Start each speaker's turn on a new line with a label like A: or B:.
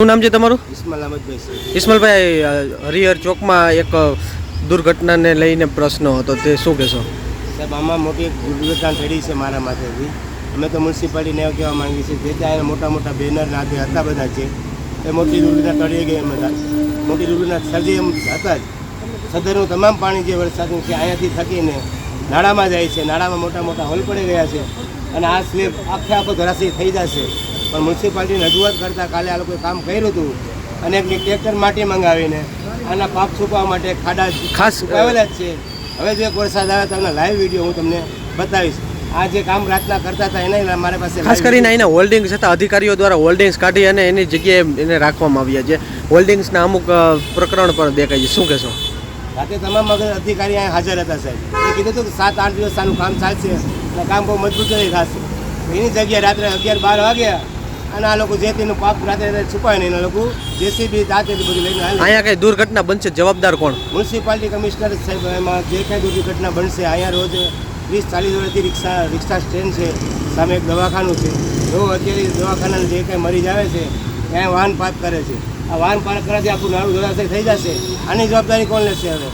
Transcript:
A: શું નામ છે તમારું?
B: ઇસ્માલ અહમદભાઈ
A: ઇસ્માલભાઈ હરિહર ચોકમાં એક દુર્ઘટનાને લઈને પ્રશ્ન હતો. તે શું કહેશો?
B: સાહેબ આમાં મોટી એક દુર્ઘટના થઈ છે મારા માથેથી. અમે તો મ્યુનિસિપાલિટીને એવું કહેવા માંગીએ છીએ જે ત્યાં મોટા મોટા બેનર નાતે હતા બધા છે એ મોટી દુર્ઘટના ટળી ગઈ એમ હતા. મોટી દુર્ઘટના સર્જી એમ હતા જ. સદરનું તમામ પાણી જે વરસાદનું છે અહીંયાથી થકીને નાળામાં જાય છે. નાળામાં મોટા મોટા હોલ પડી ગયા છે. અને આ સ્લેબ આખે આખો ધરાશી થઈ જશે. પણ મ્યુનિસિપાલિટીને રજૂઆત કરતાં કાલે આ લોકોએ કામ કર્યું હતું અને એક ટ્રેક્ટર માટી મંગાવીને આના પાક સુકવવા માટે ખાડા
A: ખાસ-
B: સુકાવેલા જ છે. હવે જો એક વરસાદ આવે તો તમને લાઈવ વીડિયો હું તમને બતાવીશ. આ જે કામ રાતના કરતા હતા એના મારા પાસે
A: ખાસ કરીને એના હોલ્ડિંગ્સ હતા અધિકારીઓ દ્વારા હોલ્ડિંગ્સ કાઢી અને એની જગ્યાએ એને રાખવામાં આવ્યા છે. હોલ્ડિંગ્સના અમુક પ્રકરણ પણ દેખાય છે. શું કહેશો?
B: રાતે તમામ અધિકારી અહીંયા હાજર હતા સાહેબ. એ કીધું હતું કે સાત આઠ દિવસ આનું કામ ચાલશે કામ બહુ મજબૂત નહીં થશે. એની જગ્યાએ રાત્રે અગિયાર બાર વાગ્યા અને આ લોકો જે તેનું પાપ રાત્રે છુપાય નહીં લોકો જેસીબી દાંતેથી બધું લઈને
A: અહીંયા કઈ દુર્ઘટના બનશે? જવાબદાર કોણ?
B: મ્યુનિસિપાલિટી કમિશનર સાહેબ એમાં જે કંઈ દુર્ઘટના બનશે અહીંયા રોજ વીસ ચાલીસ વર્ષથી રિક્ષા રિક્ષા સ્ટેન્ડ છે સામે એક દવાખાનું છે. જો અત્યારે દવાખાના જે કંઈ મરીજ આવે છે ત્યાં વાહન પાર્ક કરે છે. આ વાહન પાર્ક કરવાથી આખું નાનું જળાશય થઈ જશે. આની જવાબદારી કોણ લેશે હવે?